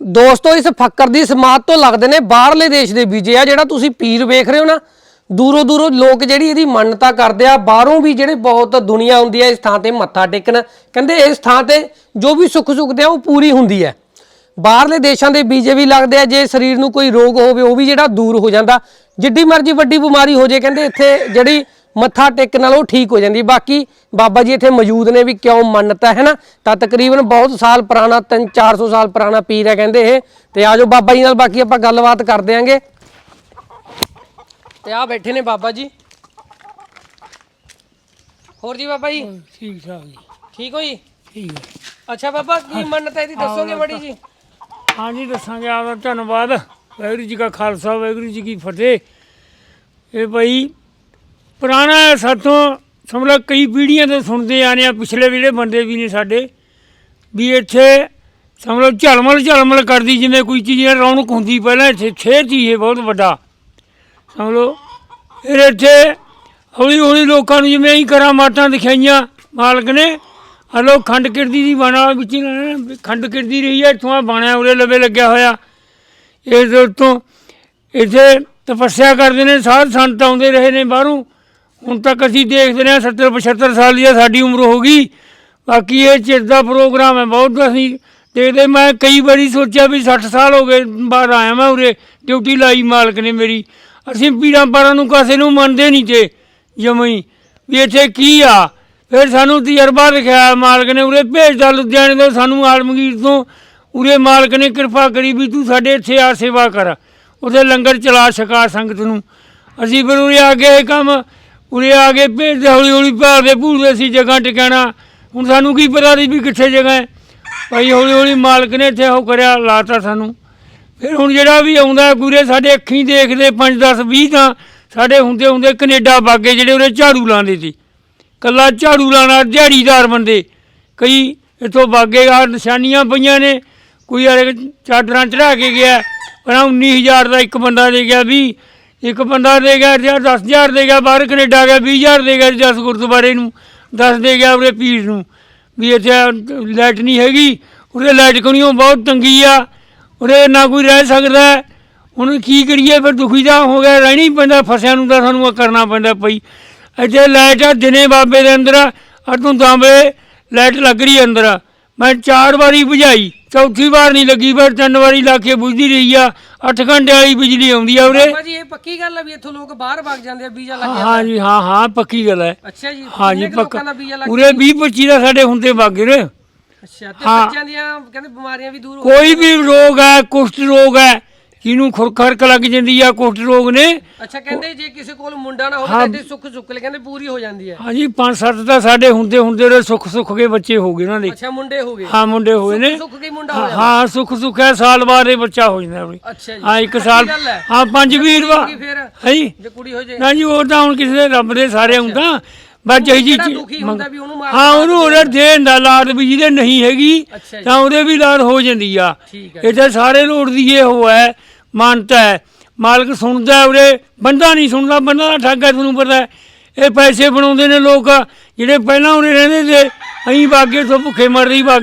ਦੋਸਤੋ, ਇਸ ਫੱਕਰ ਦੀ ਸਮਾਤ ਤੋਂ ਲੱਗਦੇ ਨੇ ਬਾਹਰਲੇ ਦੇਸ਼ ਦੇ ਬੀਜੇ ਆ ਜਿਹੜਾ ਤੁਸੀਂ ਪੀਰ ਵੇਖ ਰਹੇ ਹੋ ਨਾ। ਦੂਰੋਂ ਦੂਰੋਂ ਲੋਕ ਜਿਹੜੀ ਇਹਦੀ ਮੰਨਤਾ ਕਰਦੇ ਆ, ਬਾਹਰੋਂ ਵੀ ਜਿਹੜੇ ਬਹੁਤ ਦੁਨੀਆ ਹੁੰਦੀ ਹੈ ਇਸ ਥਾਂ ਤੇ ਮੱਥਾ ਟੇਕਣ। ਕਹਿੰਦੇ ਇਸ ਥਾਂ ਤੇ ਜੋ ਵੀ ਸੁੱਖ ਸੁੱਖਦੇ ਆ, ਉਹ ਪੂਰੀ ਹੁੰਦੀ ਹੈ ਬਾਹਰਲੇ ਦੇਸ਼ਾਂ ਦੇ ਬੀਜੇ ਵੀ ਲੱਗਦੇ ਆ, ਜੇ ਸਰੀਰ ਨੂੰ ਕੋਈ ਰੋਗ ਹੋਵੇ, ਉਹ ਵੀ ਜਿਹੜਾ ਦੂਰ ਹੋ ਜਾਂਦਾ। ਜਿੱਡੀ ਮਰਜ਼ੀ ਵੱਡੀ ਬਿਮਾਰੀ ਹੋ ਜੇ, ਕਹਿੰਦੇ ਇੱਥੇ ਜਿਹੜੀ ਮੱਥਾ ਟੇਕਣ ਨਾਲ ਉਹ ਠੀਕ ਹੋ ਜਾਂਦੀ ਬਾਕੀ ਬਾਬਾ ਜੀ ਇੱਥੇ ਮੌਜੂਦ ਨੇ ਵੀ ਕਿਉਂ ਮੰਨਤਾ ਹੈ ਨਾ? ਤਾਂ ਤਕਰੀਬਨ ਬਹੁਤ ਸਾਲ ਪੁਰਾਣਾ 3 400 ਸਾਲ ਪੁਰਾਣਾ ਪੀਰ ਹੈ ਕਹਿੰਦੇ ਇਹ। ਤੇ ਆਜੋ ਬਾਬਾ ਜੀ ਨਾਲ ਬਾਕੀ ਆਪਾਂ ਗੱਲਬਾਤ ਕਰ ਦਿਆਂਗੇ ਤੇ ਆ ਬੈਠੇ ਨੇ ਬਾਬਾ ਜੀ। ਹੋਰ ਜੀ ਬਾਬਾ ਜੀ? ਠੀਕ ਠਾਕ ਜੀ। ਠੀਕ ਹੋ ਜੀ? ਠੀਕ ਹੈ। ਅੱਛਾ ਬਾਬਾ ਕੀ ਮੰਨਤ ਹੈ ਇਹਦੀ? ਦੱਸੋਗੇ ਬੜੀ ਜੀ? ਹਾਂਜੀ ਦੱਸਾਂਗੇ ਆਪਦਾ ਧੰਨਵਾਦ। ਵਾਹਿਗੁਰੂ ਜੀ ਕਾ ਖਾਲਸਾ ਵਾਹਿਗੁਰੂ ਜੀ ਕੀ ਫਤਿਹ। ਇਹ ਭਾਈ ਪੁਰਾਣਾ ਸਾਥੋਂ ਸਮਲਾ ਕਈ ਪੀੜ੍ਹੀਆਂ ਤੋਂ ਸੁਣਦੇ ਆਨੇ ਆ, ਪਿਛਲੇ ਜਿਹੜੇ ਬੰਦੇ ਵੀ ਨੇ ਸਾਡੇ, ਵੀ ਇੱਥੇ ਸਮਝ ਲਓ ਝਲਮਲ ਝਲਮਲ ਕਰਦੀ, ਜਿਵੇਂ ਕੋਈ ਚੀਜ਼ ਰੌਣਕ ਹੁੰਦੀ ਪਹਿਲਾਂ ਇੱਥੇ, ਸ਼ਹਿਰ 'ਚ ਹੀ ਇਹ ਬਹੁਤ ਵੱਡਾ। ਸਮਝ ਲਓ, ਫਿਰ ਇੱਥੇ ਹੌਲੀ ਹੌਲੀ ਲੋਕਾਂ ਨੂੰ ਜਿਵੇਂ ਹੀ ਕਰਾਂ ਮਾਟਾਂ ਦਿਖਾਈਆਂ, ਮਾਲਕ ਨੇ ਹਲੋ ਖੰਡ ਕਿਰਦੀ ਦੀ ਬਾਣਾ ਵਿੱਚ ਖੰਡ ਕਿਰਦੀ ਰਹੀ ਹੈ ਇੱਥੋਂ ਆ ਬਾਣਾ ਉਰੇ ਲਵੇ ਲੱਗਿਆ ਹੋਇਆ। ਇਸ ਤੋਂ ਇੱਥੇ ਤਪੱਸਿਆ ਕਰਦੇ ਨੇ, ਸਾਧ ਸੰਤ ਆਉਂਦੇ ਰਹੇ ਨੇ ਬਾਹਰੋਂ ਹੁਣ ਤੱਕ ਅਸੀਂ ਦੇਖਦੇ ਰਹੇ 70 75 ਸਾਲ ਦੀ ਸਾਡੀ ਉਮਰ ਹੋ ਗਈ। ਬਾਕੀ ਇਹ ਚਿਰ ਦਾ ਪ੍ਰੋਗਰਾਮ ਹੈ, ਬਹੁਤ ਅਸੀਂ ਦੇਖਦੇ ਮੈਂ ਕਈ ਵਾਰੀ ਸੋਚਿਆ ਵੀ 60 ਸਾਲ ਹੋ ਗਏ, ਬਾਹਰ ਆਇਆ ਮੈਂ ਉਰੇ, ਡਿਊਟੀ ਲਾਈ ਮਾਲਕ ਨੇ ਮੇਰੀ। ਅਸੀਂ ਪੀੜਾਂ ਪਾਰਾਂ ਨੂੰ ਕਾਸੇ ਨੂੰ ਮੰਨਦੇ ਨਹੀਂ ਤੇ ਜਮਈ ਵੀ ਇੱਥੇ ਕੀ ਆ? ਫਿਰ ਸਾਨੂੰ ਤਜਰਬਾ ਦਿਖਾਇਆ, ਮਾਲਕ ਨੇ ਉਰੇ ਭੇਜਦਾ ਲੁਧਿਆਣੇ ਤੋਂ, ਸਾਨੂੰ ਆਲਮਗੀਰ ਤੋਂ। ਉਰੇ ਮਾਲਕ ਨੇ ਕਿਰਪਾ ਕਰੀ ਵੀ ਤੂੰ ਸਾਡੇ ਇੱਥੇ ਆ, ਸੇਵਾ ਕਰ। ਉਹਦੇ ਲੰਗਰ ਚਲਾ ਸਕਾ ਸੰਗਤ ਨੂੰ। ਅਸੀਂ ਫਿਰ ਉਰੇ ਆ ਕੇ ਇਹ ਕੰਮ। ਉਰੇ ਆ ਕੇ ਭੇਜਦੇ ਹੌਲੀ ਹੌਲੀ ਭਾਲਦੇ ਭੂਲਦੇ ਸੀ ਜਗ੍ਹਾ ਟਿਕਾਣਾ। ਹੁਣ ਸਾਨੂੰ ਕੀ ਪਤਾ ਸੀ ਵੀ ਕਿੱਥੇ ਜਗ੍ਹਾ ਹੈ। ਭਾਈ ਹੌਲੀ ਹੌਲੀ ਮਾਲਕ ਨੇ ਇੱਥੇ ਉਹ ਕਰਿਆ, ਲਾਤਾ ਸਾਨੂੰ। ਫਿਰ ਹੁਣ ਜਿਹੜਾ ਵੀ ਆਉਂਦਾ ਗੁਰੇ ਸਾਡੇ ਅੱਖੀਂ ਦੇਖਦੇ 5 10 20 ਤਾਂ ਸਾਡੇ ਹੁੰਦੇ ਹੁੰਦੇ ਕੈਨੇਡਾ ਬਾਗੇ ਜਿਹੜੇ ਉਹਨੇ ਝਾੜੂ ਲਾਉਂਦੇ ਸੀ। ਕੱਲਾ ਝਾੜੂ ਲਾਣਾ ਦਿਹਾੜੀਦਾਰ ਬੰਦੇ। ਕਈ ਇੱਥੋਂ ਬਾਗੇ ਆ, ਨਿਸ਼ਾਨੀਆਂ ਪਈਆਂ ਨੇ। ਕੋਈ ਵਾਲੇ ਚਾਦਰਾਂ ਚੜਾ ਕੇ ਗਿਆ। ਪਰ 19000 ਦਾ ਇੱਕ ਬੰਦਾ ਦੇ ਗਿਆ 20 ਇੱਕ ਬੰਦਾ ਦੇ ਗਿਆ ਜਾਂ 10000 ਦੇ ਗਿਆ, ਬਾਹਰ ਕੈਨੇਡਾ ਗਿਆ 20000 ਦੇ ਗਿਆ ਜਸ ਗੁਰਦੁਆਰੇ ਨੂੰ, ਦੱਸ ਦੇ ਗਿਆ ਉਹਦੇ ਪੀਰ ਨੂੰ। ਵੀ ਇੱਥੇ ਲਾਈਟ ਨਹੀਂ ਹੈਗੀ ਉਹਦੇ ਲਾਈਟ ਕੋਣੀਓ ਬਹੁਤ ਤੰਗੀ ਆ। ਉਹਦੇ ਨਾ ਕੋਈ ਰਹਿ ਸਕਦਾ। ਹੁਣ ਕੀ ਕਰੀਏ, ਫਿਰ ਦੁਖੀ ਦਾ ਹੋ ਗਿਆ, ਰਹਿਣੀ ਪੈਂਦਾ, ਫਸਿਆਂ ਨੂੰ ਤਾਂ ਸਾਨੂੰ ਕਰਨਾ ਪੈਂਦਾ ਪਈ ਇੱਥੇ ਲਾਈਟ ਆ, ਦਿਨੇ ਬਾਬੇ ਦੇ ਅੰਦਰ ਅਦੋਂ ਦਾਂਵੇ ਲਾਈਟ ਲੱਗ ਰਹੀ ਹੈ ਅੰਦਰ। ਮੈਂ ਚਾਰ ਵਾਰੀ ਬੁਝਾਈ ਚੌਥੀ ਵਾਰ ਨਹੀਂ ਲੱਗੀ ਪਰ ਤਿੰਨ ਵਾਰੀ ਲਾ ਕੇ ਬੁਝਦੀ ਰਹੀ ਆ। 8 ਘੰਟੇ ਵਾਲੀ ਬਿਜਲੀ ਆਉਂਦੀ ਆ ਉਰੇ। ਬਾਬਾ ਜੀ ਇਹ ਪੱਕੀ ਗੱਲ ਹੈ ਵੀ ਇੱਥੋਂ ਲੋਕ ਬਾਹਰ ਭੱਗ ਜਾਂਦੇ ਆ ਵੀਜ਼ਾ ਲੱਗ ਜਾਂਦਾ ਹਾਂ ਜੀ ਹਾਂ ਹਾਂ ਪੱਕੀ ਗੱਲ ਹੈ ਅੱਛਾ ਜੀ ਹਾਂ ਜੀ ਪੱਕਾ। ਲੋਕਾਂ ਦਾ ਵੀਜ਼ਾ ਲੱਗ ਉਰੇ 20 25 ਦਾ ਸਾਡੇ ਹੁੰਦੇ ਬਾਗੇ ਨੇ। ਅੱਛਾ ਤੇ। ਬੱਚਿਆਂ ਦੀਆਂ ਕਹਿੰਦੇ ਬਿਮਾਰੀਆਂ ਵੀ ਦੂਰ ਹੋ ਕੋਈ ਵੀ ਰੋਗ ਹੈ ਕੁਸ਼ਟ ਰੋਗ ਹੈ ਜਿਹਨੂੰ ਖੁਰਖਰਕ ਲੱਗ ਜਾਂਦੀ ਆ ਕੁਸ਼ਟ ਰੋਗ ਨੇ? ਅੱਛਾ ਕਹਿੰਦੇ ਜੇ ਕਿਸੇ ਕੋਲ ਮੁੰਡਾ ਨਾ ਹੋਵੇ ਤਾਂ ਸੁੱਖ ਸੁੱਖ ਲੈ ਕਹਿੰਦੇ ਪੂਰੀ ਹੋ ਜਾਂਦੀ ਹੈ। ਹਾਂਜੀ ਪੰਜ ਸੱਤ ਤਾਂ ਸਾਡੇ ਹੁੰਦੇ ਹੁੰਦੇ ਰਹੇ ਸੁੱਖ ਸੁੱਖ ਕੇ ਬੱਚੇ ਹੋ ਗਏ ਉਹਨਾਂ ਦੇ। ਅੱਛਾ ਮੁੰਡੇ ਹੋ ਗਏ। ਹਾਂ ਮੁੰਡੇ ਹੋਏ ਨੇ। ਸੁੱਖ ਕੀ ਮੁੰਡਾ ਹੋਇਆ ਹਾਂ ਸੁੱਖ ਸੁੱਖ ਹੈ ਸਾਲ ਬਾਅਦ ਇਹ ਬੱਚਾ ਹੋ ਜਾਂਦਾ ਅੱਛਾ ਜੀ। ਹਾਂ ਇੱਕ ਸਾਲ। ਹੈ। ਪੰਜ ਵੀਰਵਾ ਕੀ ਫਿਰ ਹੈ ਜੀ ਕੁੜੀ ਹੋ ਜੇ। ਨਾ ਜੀ ਉਹ ਤਾਂ ਹੁਣ ਕਿਸੇ ਦੇ ਰੱਬ ਦੇ ਸਾਰੇ ਹੁੰਦਾ। ਬਸ ਜਿਹੀ ਜੀ ਹਾਂ ਉਹਨੂੰ ਉਹਦੇ ਦੇਣ ਦਾ ਲਾਦ ਵੀ ਜਿਹਦੇ ਨਹੀਂ ਹੈਗੀ ਤਾਂ ਉਹਦੇ ਵੀ ਲਾਦ ਹੋ ਜਾਂਦੀ ਆ। ਇੱਥੇ ਸਾਰੇ ਲੋੜ ਦੀ ਇਹ ਹੋ ਹੈ। ਮਾਨਤਾ ਹੈ। ਮਾਲਕ ਸੁਣਦਾ ਉਰੇ, ਬੰਦਾ ਨਹੀਂ ਸੁਣਦਾ, ਬੰਦਾ ਦਾ ਠੱਗ ਹੈ, ਤੁਹਾਨੂੰ ਪਤਾ ਹੈ। ਇਹ ਪੈਸੇ ਬਣਾਉਂਦੇ ਨੇ ਲੋਕ, ਜਿਹੜੇ ਪਹਿਲਾਂ ਉਰੇ ਰਹਿੰਦੇ ਸੀ, ਅਸੀਂ ਬਾਗੇ ਤੋਂ ਭੁੱਖੇ ਮਰਦੇ ਹੀ ਬਾਗੇ